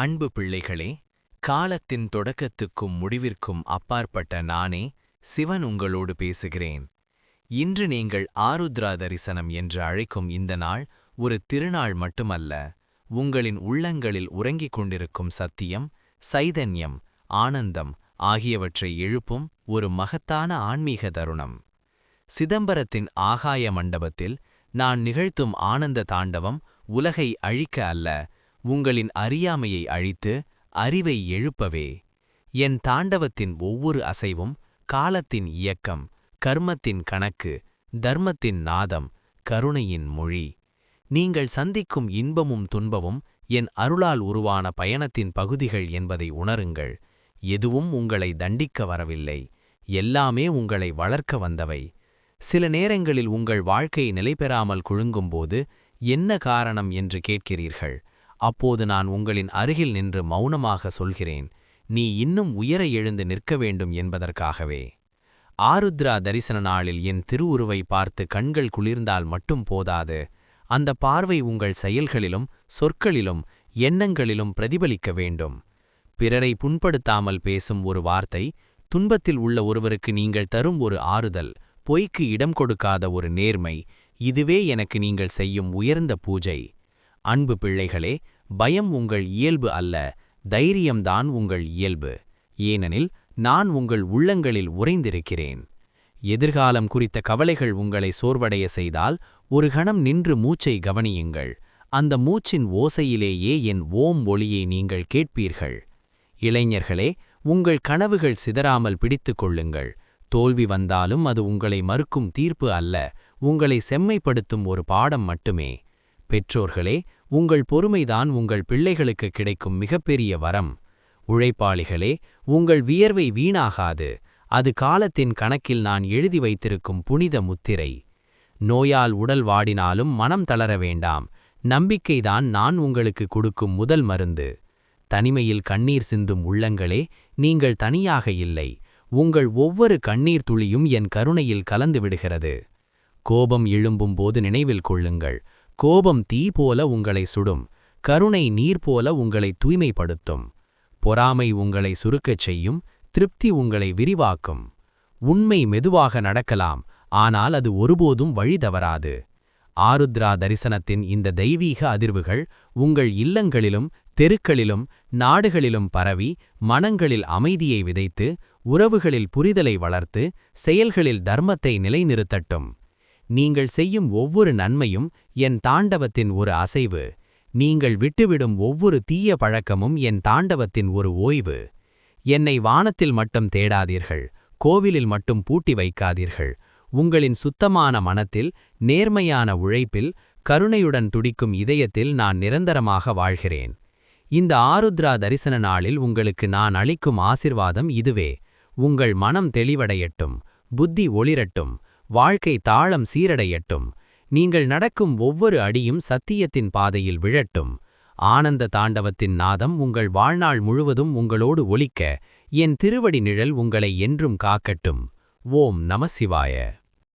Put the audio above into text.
அன்பு பிள்ளைகளே காலத்தின் தொடக்கத்துக்கும் முடிவிற்கும் அப்பாற்பட்ட நானே சிவன் உங்களோடு பேசுகிறேன். இன்று நீங்கள் ஆருத்ரா தரிசனம் என்று அழைக்கும் இந்த நாள் ஒரு திருநாள் மட்டுமல்ல உங்களின் உள்ளங்களில் உறங்கிக் கொண்டிருக்கும் சத்தியம் சைதன்யம் ஆனந்தம் ஆகியவற்றை எழுப்பும் ஒரு மகத்தான ஆன்மீக தருணம். சிதம்பரத்தின் ஆகாய மண்டபத்தில் நான் நிகழ்த்தும் ஆனந்த தாண்டவம் உலகை அழிக்க அல்ல உங்களின் அறியாமையை அழித்து அறிவை எழுப்பவே. என் தாண்டவத்தின் ஒவ்வொரு அசைவும் காலத்தின் இயக்கம் கர்மத்தின் கணக்கு தர்மத்தின் நாதம் கருணையின் மொழி. நீங்கள் சந்திக்கும் இன்பமும் துன்பமும் என் அருளால் உருவான பயணத்தின் பகுதிகள் என்பதை உணருங்கள். எதுவும் உங்களை தண்டிக்க வரவில்லை. எல்லாமே உங்களை வளர்க்க வந்தவை. சில நேரங்களில் உங்கள் வாழ்க்கை நிலைபெறாமல் குழுங்கும்போது என்ன காரணம் என்று கேட்கிறீர்கள்? அப்போது நான் உங்களின் அருகில் நின்று மௌனமாக சொல்கிறேன். நீ இன்னும் உயர எழுந்து நிற்க வேண்டும் என்பதற்காகவே. ஆருத்ரா தரிசன நாளில் என் திருவுருவை பார்த்து கண்கள் குளிர்ந்தால் மட்டும் போதாது. அந்த பார்வை உங்கள் செயல்களிலும் சொற்களிலும் எண்ணங்களிலும் பிரதிபலிக்க வேண்டும். பிறரை புண்படுத்தாமல் பேசும் ஒரு வார்த்தை துன்பத்தில் உள்ள ஒருவருக்கு நீங்கள் தரும் ஒரு ஆறுதல் பொய்க்கு இடம் கொடுக்காத ஒரு நேர்மை இதுவே எனக்கு நீங்கள் செய்யும் உயர்ந்த பூஜை. அன்பு பிள்ளைகளே பயம் உங்கள் இயல்பு அல்ல தைரியம்தான் உங்கள் இயல்பு. ஏனெனில் நான் உங்கள் உள்ளங்களில் உறைந்திருக்கிறேன். எதிர்காலம் குறித்த கவலைகள் உங்களை சோர்வடைய செய்தால் ஒரு கணம் நின்று மூச்சை கவனியுங்கள். அந்த மூச்சின் ஓசையிலேயே என் ஓம் ஒளியை நீங்கள் கேட்பீர்கள். இளைஞர்களே உங்கள் கனவுகள் சிதறாமல் பிடித்து கொள்ளுங்கள். தோல்வி வந்தாலும் அது உங்களை மறுக்கும் தீர்ப்பு அல்ல உங்களை செம்மைப்படுத்தும் ஒரு பாடம் மட்டுமே. பெற்றோர்களே உங்கள் பொறுமைதான் உங்கள் பிள்ளைகளுக்கு கிடைக்கும் மிகப்பெரிய வரம். உழைப்பாளிகளே உங்கள் வியர்வை வீணாகாது. அது காலத்தின் கணக்கில் நான் எழுதி வைத்திருக்கும் புனித முத்திரை. நோயால் உடல் வாடினாலும் மனம் தளர வேண்டாம். நம்பிக்கைதான் நான் உங்களுக்கு கொடுக்கும் முதல் மருந்து. தனிமையில் கண்ணீர் சிந்தும் உள்ளங்களே நீங்கள் தனியாக இல்லை. உங்கள் ஒவ்வொரு கண்ணீர் துளியும் என் கருணையில் கலந்து விடுகிறது. கோபம் எழும்பும் போது நினைவில் கொள்ளுங்கள். கோபம் தீ போல உங்களை சுடும். கருணை நீர் போல உங்களை தூய்மைப்படுத்தும். பொறாமை உங்களை சுருக்கச் செய்யும். திருப்தி உங்களை விரிவாக்கும். உண்மை மெதுவாக நடக்கலாம். ஆனால் அது ஒருபோதும் வழி தவறாது. ஆருத்ரா தரிசனத்தின் இந்த தெய்வீக அதிர்வுகள் உங்கள் இல்லங்களிலும் தெருக்களிலும் நாடுகளிலும் பரவி மனங்களில் அமைதியை விதைத்து உறவுகளில் புரிதலை வளர்த்து செயல்களில் தர்மத்தை நிலைநிறுத்தட்டும். நீங்கள் செய்யும் ஒவ்வொரு நன்மையும் என் தாண்டவத்தின் ஒரு அசைவு. நீங்கள் விட்டுவிடும் ஒவ்வொரு தீய பழக்கமும் என் தாண்டவத்தின் ஒரு ஓய்வு. என்னை வானத்தில் மட்டும் தேடாதீர்கள் கோவிலில் மட்டும் பூட்டி வைக்காதீர்கள். உங்களின் சுத்தமான மனத்தில் நேர்மையான உழைப்பில் கருணையுடன் துடிக்கும் இதயத்தில் நான் நிரந்தரமாக வாழ்கிறேன். இந்த ஆருத்ரா தரிசன நாளில் உங்களுக்கு நான் அளிக்கும் ஆசிர்வாதம் இதுவே. உங்கள் மனம் தெளிவடையட்டும் புத்தி ஒளிரட்டும் வாழ்க்கை தாளம் சீரடையட்டும். நீங்கள் நடக்கும் ஒவ்வொரு அடியும் சத்தியத்தின் பாதையில் விழட்டும். ஆனந்த தாண்டவத்தின் நாதம் உங்கள் வாழ்நாள் முழுவதும் உங்களோடு ஒலிக்க என் திருவடி நிழல் உங்களை என்றும் காக்கட்டும். ஓம் நமசிவாய